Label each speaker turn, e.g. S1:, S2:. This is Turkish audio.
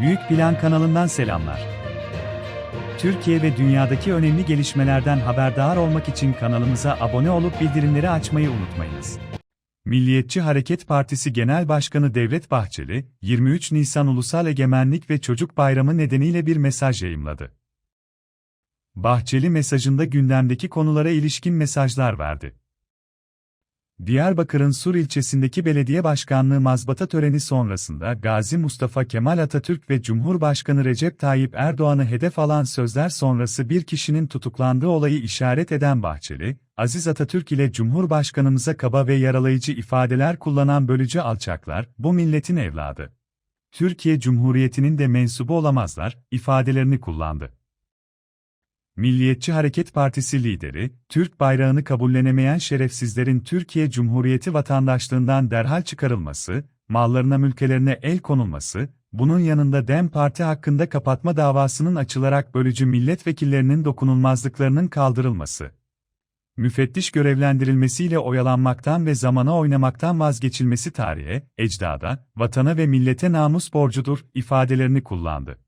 S1: Büyük Plan kanalından selamlar. Türkiye ve dünyadaki önemli gelişmelerden haberdar olmak için kanalımıza abone olup bildirimleri açmayı unutmayınız. Milliyetçi Hareket Partisi Genel Başkanı Devlet Bahçeli, 23 Nisan Ulusal Egemenlik ve Çocuk Bayramı nedeniyle bir mesaj yayımladı. Bahçeli mesajında gündemdeki konulara ilişkin mesajlar verdi. Diyarbakır'ın Sur ilçesindeki belediye başkanlığı mazbata töreni sonrasında Gazi Mustafa Kemal Atatürk ve Cumhurbaşkanı Recep Tayyip Erdoğan'ı hedef alan sözler sonrası bir kişinin tutuklandığı olayı işaret eden Bahçeli, Aziz Atatürk ile Cumhurbaşkanımıza kaba ve yaralayıcı ifadeler kullanan bölücü alçaklar, bu milletin evladı. Türkiye Cumhuriyeti'nin de mensubu olamazlar, ifadelerini kullandı. Milliyetçi Hareket Partisi lideri, Türk bayrağını kabullenemeyen şerefsizlerin Türkiye Cumhuriyeti vatandaşlığından derhal çıkarılması, mallarına mülkelerine el konulması, bunun yanında DEM Parti hakkında kapatma davasının açılarak bölücü milletvekillerinin dokunulmazlıklarının kaldırılması, müfettiş görevlendirilmesiyle oyalanmaktan ve zamana oynamaktan vazgeçilmesi tarihe, ecdada, vatana ve millete namus borcudur ifadelerini kullandı.